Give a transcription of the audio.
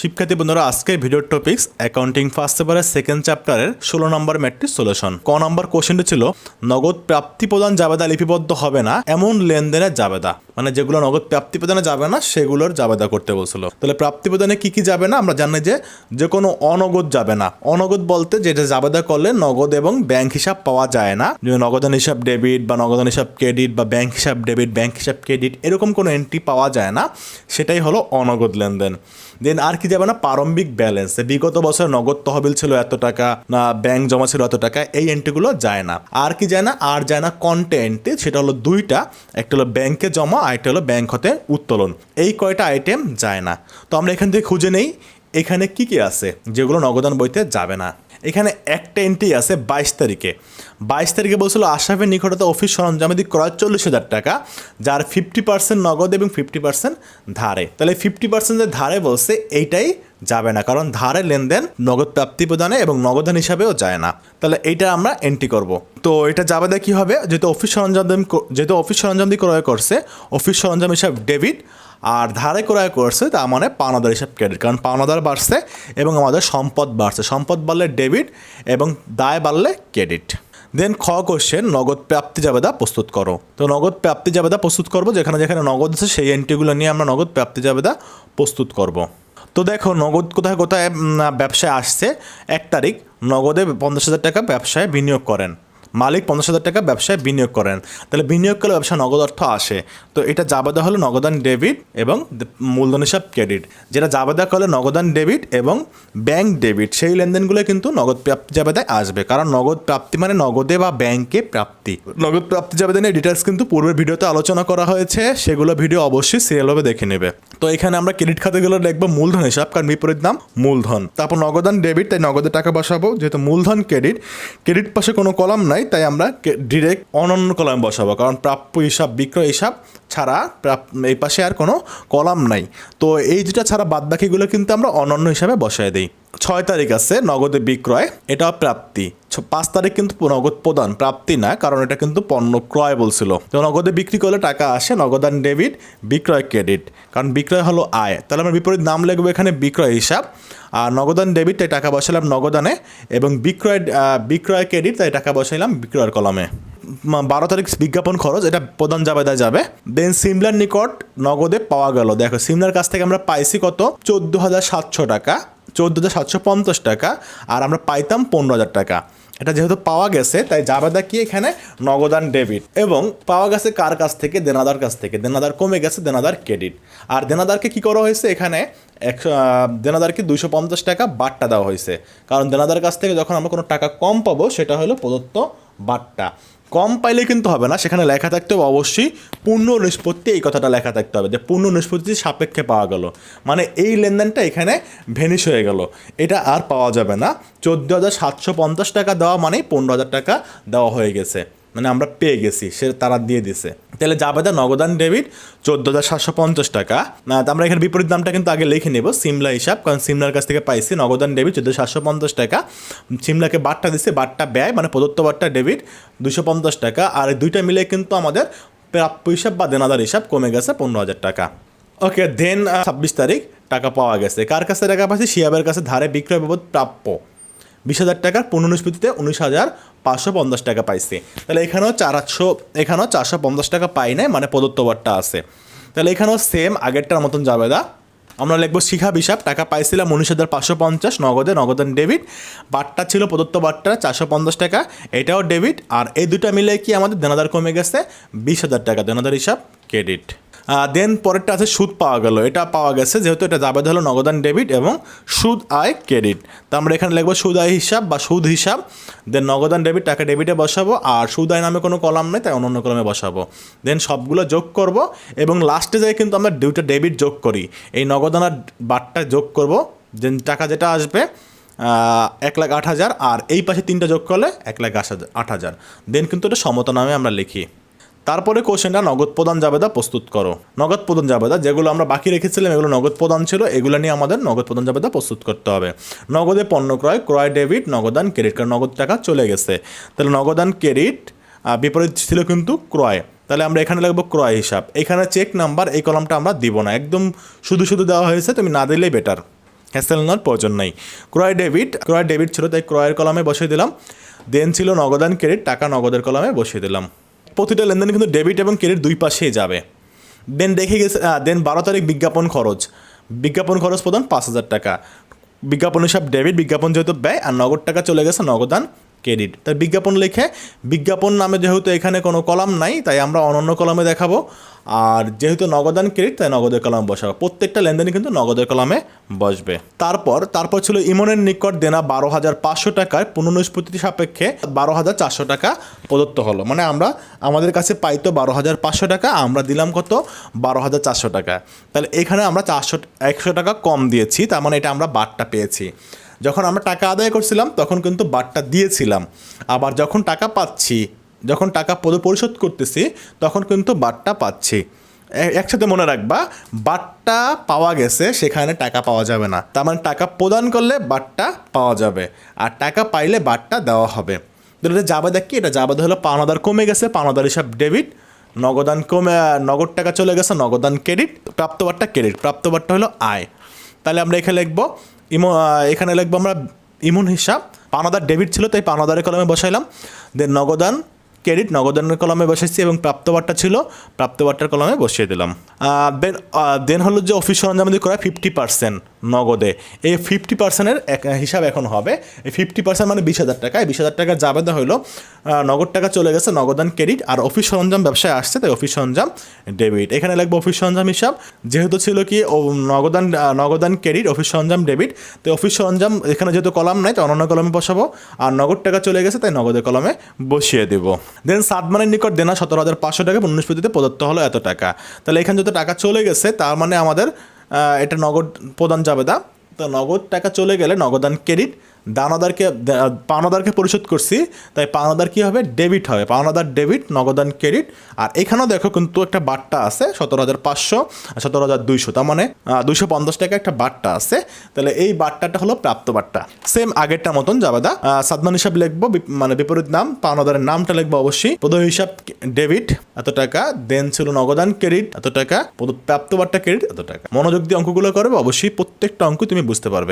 শিক্ষার্থী বন্ধুরা, আজকের ভিডিওর টপিক্স অ্যাকাউন্টিং ফার্স্ট পেপারের সেকেন্ড চ্যাপ্টারের ষোলো নম্বর ম্যাট্রিক সলিউশন ক নম্বর কোশ্চেনটি ছিল, নগদ প্রাপ্তি প্রদান জাবেদা লিপিবদ্ধ হবে না, এমন লেনদেনের জাবেদা। মানে যেগুলো নগদ প্রাপ্তি প্রদানে যাবে না, সেগুলোর জাবেদা করতে বলছিল। তাহলে প্রাপ্তি প্রদানে কী কী যাবে না, আমরা জানি যে যে কোনো অনগদ যাবে না। অনগদ বলতে যেটা জাবেদা করলে নগদ এবং ব্যাংক হিসাব পাওয়া যায় না। যে নগদান হিসাব ডেবিট বা নগদান হিসাব ক্রেডিট বা ব্যাংক হিসাব ডেবিট ব্যাংক হিসাব ক্রেডিট এরকম কোনো এন্ট্রি পাওয়া যায় না, সেটাই হলো অনগদ লেনদেন। দেন আর কি যাবে না, প্রারম্ভিক ব্যালেন্স বিগত বছর নগদ তহবিল ছিল এত টাকা, না ব্যাংক জমা ছিল এত টাকা, এই এন্ট্রিগুলো যায় না। আর কি যায় না, আর যায় না কন্টেন্ট সেটা হলো দুইটা। একটা হলো ব্যাংকে জমা, আর একটা হলো ব্যাংক হতে উত্তোলন। এই কয়টা আইটেম যায় না। তো আমরা এখান থেকে খুঁজে নেই, এখানে কি কি আছে, যেগুলো নগদান বইতে যাবে না। এখানে একটা এন্ট্রি আছে বাইশ তারিখে। বাইশ তারিখে বলছিল আসামের নিকটতা অফিস সরঞ্জামাদি ক্রয় চল্লিশ হাজার টাকা, যার ফিফটি পার্সেন্ট নগদ এবং ফিফটি পার্সেন্ট ধারে। তাহলে ফিফটি পার্সেন্ট যে ধারে বলছে, এইটাই যাবে না, কারণ ধারে লেনদেন নগদ প্রাপ্তি প্রদানে এবং নগদান হিসাবেও যায় না। তাহলে এইটা আমরা এন্ট্রি করব। তো এটা যাবে কি হবে? যেহেতু অফিস সরঞ্জাম যেহেতু অফিস সরঞ্জাম দিয়ে ক্রয় করছে অফিস সরঞ্জাম হিসাব ডেবিট আর ধারে ক্রয় করছে, তার মানে পাওনাদার হিসাব ক্রেডিট কারণ পাওনাদার বাড়ছে এবং আমাদের সম্পদ বাড়ছে। সম্পদ বাড়লে ডেবিট এবং দায় বাড়লে ক্রেডিট দেন খ কোশ্চেন নগদ প্রাপ্তি জাবেদা প্রস্তুত করো। তো নগদ প্রাপ্তি জাবেদা প্রস্তুত করব, যেখানে যেখানে নগদ আছে, সেই এন্ট্রিগুলো নিয়ে আমরা নগদ প্রাপ্তি জাবেদা প্রস্তুত করব। তো দেখো, নগদ কোথায় কোথায় ব্যবসায় আসছে? এক তারিখ, নগদে পঞ্চাশ হাজার টাকা ব্যবসায় বিনিয়োগ করেন। মালিক পঞ্চাশ হাজার টাকা ব্যবসায় বিনিয়োগ করেন। তাহলে বিনিয়োগ করলে ব্যবসা নগদ অর্থ আসে। তো এটা জাবেদা হলো নগদান ডেবিট এবং মূলধন হিসাব ক্রেডিট। যেটা জাবেদা করলে নগদান ডেবিট এবং ব্যাংক ডেবিট, সেই লেনদেনগুলো কিন্তু নগদ প্রাপ্তি জাবেদায় আসবে। কারণ নগদ প্রাপ্তি মানে নগদে বা ব্যাংকে প্রাপ্তি। নগদ প্রাপ্তি জাবেদা নিয়ে ডিটেলস কিন্তু পূর্বের ভিডিওতে আলোচনা করা হয়েছে। সেগুলো ভিডিও অবশ্যই সিরিয়ালভাবে দেখে নেবে। তো এখানে আমরা ক্রেডিট খাতাগুলো দেখব মূলধন হিসাব, কারণ বিপরীত নাম মূলধন। তারপর নগদান ডেবিট, তাই নগদে টাকা বসাবো। যেহেতু মূলধন ক্রেডিট ক্রেডিট পাশে কোনো কলাম নাই। তাই আমরা ডিরেক্ট অনন্য কলাম বসাবো। কারণ প্রাপ্য হিসাব, বিক্রয় হিসাব ছাড়া এই পাশে আর কোনো কলাম নাই। তো এই যেটা ছাড়া বাদ বাকিগুলো কিন্তু আমরা অনন্য হিসাবে বসায় দিই। ছয় তারিখ আছে নগদে বিক্রয় এটাও প্রাপ্তি। পাঁচ তারিখ কিন্তু নগদ প্রদান, প্রাপ্তি না, কারণ এটা কিন্তু পণ্য ক্রয় বলছিল। তো নগদে বিক্রি করলে টাকা আসে নগদান ডেবিট, বিক্রয় ক্রেডিট। কারণ বিক্রয় হলো আয়। তাহলে আমরা বিপরীত নাম লিখব এখানে বিক্রয় হিসাব। আর নগদান ডেবিট, তাই টাকা বসালাম নগদানে এবং বিক্রয় বিক্রয় ক্রেডিট, তাই টাকা বসাইলাম বিক্রয়ের কলমে। বারো তারিখ বিজ্ঞাপন খরচ, এটা প্রধান জাবেদায় যাবে। দেন সিমলার নিকট নগদে পাওয়া গেল। দেখো, সিমলার কাছ থেকে আমরা পাইছি কত? চোদ্দ হাজার সাতশো টাকা। চোদ্দ হাজার সাতশো পঞ্চাশ টাকা, আর আমরা পাইতাম পনেরো হাজার টাকা। এটা যেহেতু পাওয়া গেছে, তাই জাবেদা কি এখানে? নগদান ডেবিট এবং পাওয়া গেছে কার কাছ থেকে? দেনাদার কাছ থেকে। দেনাদার কমে গেছে, দেনাদার ক্রেডিট আর দেনাদারকে কি করা হয়েছে এখানে? একশো দেনাদারকে দুইশো পঞ্চাশ টাকা বাট্টা দেওয়া হয়েছে। কারণ দেনাদার কাছ থেকে যখন আমরা কোনো টাকা কম পাবো, সেটা হলো প্রদত্ত বাট্টা। কম পাইলে কিন্তু হবে না, সেখানে লেখা থাকতে হবে অবশ্যই পূর্ণ নিষ্পত্তি, এই কথাটা লেখা থাকতে হবে যে পূর্ণ নিষ্পত্তি সাপেক্ষে পাওয়া গেল। মানে এই লেনদেনটা এখানে ভেনিশ হয়ে গেল। এটা আর পাওয়া যাবে না। চোদ্দ হাজার সাতশো পঞ্চাশ টাকা দেওয়া মানেই পনেরো হাজার টাকা দেওয়া হয়ে গেছে। মানে আমরা পেয়ে গেছি, সে তারা দিয়ে দিছে। তাহলে জাবেদা নগদান ডেবিট চোদ্দ হাজার সাতশো পঞ্চাশ টাকা। আমরা এখানে বিপরীত দামটা কিন্তু আগে লিখে নেব, সিমলা হিসাব, কারণ সিমলার কাছ থেকে পাইছি নগদান ডেবিট চোদ্দ সাতশো পঞ্চাশ টাকা। সিমলাকে বাট্টা দিচ্ছে বাট্টা ব্যয় মানে প্রদত্ত বাট্টা ডেবিট দুশো পঞ্চাশ টাকা। আর দুইটা মিলে কিন্তু আমাদের প্রাপ্য হিসাব বা দেনাদার হিসাব কমে গেছে পনেরো হাজার টাকা। ওকে দেন ছাব্বিশ তারিখ টাকা পাওয়া গেছে। কার কাছে টাকা পাচ্ছি শিয়াবের কাছে ধারে বিক্রয় বাবদ প্রাপ্য। বিশ হাজার টাকার পুনঃনিষ্পত্তিতে উনিশ হাজার পাঁচশো পঞ্চাশ টাকা পাইছে। তাহলে এখানেও চারশো এখানেও চারশো পঞ্চাশ টাকা পাই নাই মানে প্রদত্ত আছে। তাহলে এখানেও সেম আগেরটার মতন যাবে দা আমরা লিখব শিখা হিসাব টাকা পাইছিলাম উনিশ হাজার পাঁচশো পঞ্চাশ, নগদে নগদান ডেবিট বারটা ছিল প্রদত্ত বারটা চারশো পঞ্চাশ টাকা, এটাও ডেবিট আর এই দুটা মিলে কি আমাদের দেনাদার কমে গেছে? বিশ হাজার টাকা, দেনাদার হিসাব ক্রেডিট দেন পরেরটা আছে সুদ পাওয়া গেল। এটা পাওয়া গেছে, যেহেতু এটা জাবেদ হলো নগদান ডেবিট এবং সুদ আয় ক্রেডিট। তো আমরা এখানে লিখব সুদ আয় হিসাব বা সুদ হিসাব দেন নগদান ডেবিট টাকা ডেবিটে বসাবো, আর সুদ আয় নামে কোনো কলাম নেই, তাই অন্য অন্য কলমে বসাবো। দেন সবগুলো যোগ করব, এবং লাস্টে যাই কিন্তু আমরা দুইটা ডেবিট যোগ করি। এই নগদান আর বারটা যোগ করব দেন টাকা যেটা আসবে এক লাখ আট হাজার, আর এই পাশে তিনটা যোগ করলে এক লাখ আট হাজার। আট হাজার দেন কিন্তু এটা সমতা নামে আমরা লিখি। তারপরে কোশ্চেনটা নগদ প্রদান জাবেদা প্রস্তুত করো। নগদ প্রদান জাবেদা, যেগুলো আমরা বাকি রেখেছিলাম, এগুলো নগদ প্রদান ছিল, এগুলো নিয়ে আমাদের নগদ প্রদান জাবেদা প্রস্তুত করতে হবে। নগদে পণ্য ক্রয় ক্রয় ডেবিট নগদান ক্রেডিট কার্ড, নগদ টাকা চলে গেছে। তাহলে নগদান ক্রেডিট বিপরীত ছিল কিন্তু ক্রয়। তাহলে আমরা এখানে লাগবো ক্রয় হিসাব। এখানে চেক নাম্বার, এই কলমটা আমরা দিব না। একদম শুধু শুধু দেওয়া হয়েছে, তুমি না দিলেই বেটার। হ্যাসেল নেওয়ার প্রয়োজন নাই। ক্রয় ডেবিট ক্রয় ডেবিট ছিল, তাই ক্রয়ের কলামে বসিয়ে দিলাম। দেন ছিল নগদান ক্রেডিট, টাকা নগদের কলামে বসিয়ে দিলাম। প্রতিটা লেনদেন কিন্তু ডেবিট এবং ক্রেডিট দুই পাশেই যাবে। দেন দেখে গেছে দেন বারো তারিখ বিজ্ঞাপন খরচ। বিজ্ঞাপন খরচ প্রধান পাঁচ হাজার টাকা। বিজ্ঞাপন হিসাব ডেবিট বিজ্ঞাপন যেহেতু ব্যয়, আর নগদ টাকা চলে গেছে নগদান ক্রেডিট তাই বিজ্ঞাপন লিখে, বিজ্ঞাপন নামে যেহেতু এখানে কোনো কলাম নাই, তাই আমরা অনন্য কলামে দেখাবো। আর যেহেতু নগদান ক্রেডিট তাই নগদের কলাম বসাবো। প্রত্যেকটা লেনদেনই কিন্তু নগদের কলামে বসবে। তারপর তারপর ছিল ইমনের নিকট দেনা বারো হাজার পাঁচশো টাকার পুনঃনিষ্পত্তি সাপেক্ষে বারো হাজার চারশো টাকা প্রদত্ত হলো। মানে আমরা, আমাদের কাছে পাইতো বারো হাজার পাঁচশো টাকা, আমরা দিলাম কত? বারো হাজার চারশো টাকা। তাহলে এখানে আমরা চারশো, একশো টাকা কম দিয়েছি, তার মানে এটা আমরা বারটা পেয়েছি। যখন আমরা টাকা আদায় করছিলাম, তখন কিন্তু বারটা দিয়েছিলাম। আবার যখন টাকা পাচ্ছি, যখন টাকা পরিশোধ করতেছি, তখন কিন্তু বারটা পাচ্ছি। একসাথে মনে রাখবা, বারটা পাওয়া গেছে, সেখানে টাকা পাওয়া যাবে না। তার মানে টাকা প্রদান করলে বারটা পাওয়া যাবে, আর টাকা পাইলে বারটা দেওয়া হবে। এটা জাবেদা কি? এটা জাবেদা হলো পাওনাদার কমে গেছে, পাওনাদার হিসাব ডেবিট, নগদান কমে, নগদ টাকা চলে গেছে, নগদান ক্রেডিট প্রাপ্তবারটা ক্রেডিট প্রাপ্তবারটা হলো আয়। তাহলে আমরা এখানে লিখব ইমো এখানে লিখব আমরা ইমুন হিসাব। পানাদার ডেবিট ছিল, তাই পানাদারের কলমে বসাইলাম। দেন নগদান ক্রেডিট, নগদানের কলমে বসাইছি এবং প্রাপ্তবারটা ছিল প্রাপ্তবারটার কলমে বসিয়ে দিলাম। দেন দেন হলো যে অফিস সরঞ্জাম দিয়ে করা ফিফটি পার্সেন্ট নগদে। এই ফিফটি পার্সেন্টের হিসাব এখন হবে। এই ফিফটি পার্সেন্ট মানে বিশ হাজার টাকা। এই বিশ হাজার টাকা জাবেদা হলো নগদ টাকা চলে গেছে নগদান ক্রেডিট আর অফিস সরঞ্জাম ব্যবসায় আসছে, তাই অফিস সরঞ্জাম ডেবিট এখানে লাগবে অফিস সরঞ্জাম হিসাব। যেহেতু ছিল কি নগদান নগদান ক্রেডিট অফিস সরঞ্জাম ডেবিট তো অফিস সরঞ্জাম, এখানে যেহেতু কলাম নাই তাই অন্যান্য কলমে বসাবো। আর নগদ টাকা চলে গেছে, তাই নগদের কলমে বসিয়ে দেবো। দেন সাতমানের নিকট দেনা সতেরো হাজার পাঁচশো টাকা পুনঃস্ফীতিতে প্রদত্ত হলো এত টাকা। তাহলে এখানে যত টাকা চলে গেছে, তার মানে আমাদের এটা নগদ প্রদান যাবে দা। তো নগদ টাকা চলে গেলে নগদান ক্রেডিট দানাদারকে পাওনাদারকে পরিশোধ করছি, তাই পাওনাদার কী হবে? ডেবিট হবে। পাওনাদার ডেবিট নগদান ক্রেডিট। আর এখানেও দেখো কিন্তু একটা বাট্টা আছে, সতেরো হাজার পাঁচশো সতেরো হাজার দুইশো। তার মানে দুইশো পঞ্চাশ টাকা একটা বাট্টা আছে। তাহলে এই বাট্টাটা হলো প্রাপ্ত বাট্টা। সেম আগেরটা মতন যাবাদা সাদমান হিসাব লিখব মানে বিপরীত নাম। পাওনাদারের নামটা লিখব অবশ্যই। পদ হিসাব, ডেবিট, এত টাকা। দেন ছিল নগদান ক্রেডিট, এত টাকা। প্রাপ্ত বাট্টা, ক্রেডিট, এত টাকা। মনোযোগ দিয়ে অঙ্কগুলো করবে, অবশ্যই প্রত্যেকটা অঙ্ক তুমি বুঝতে পারবে।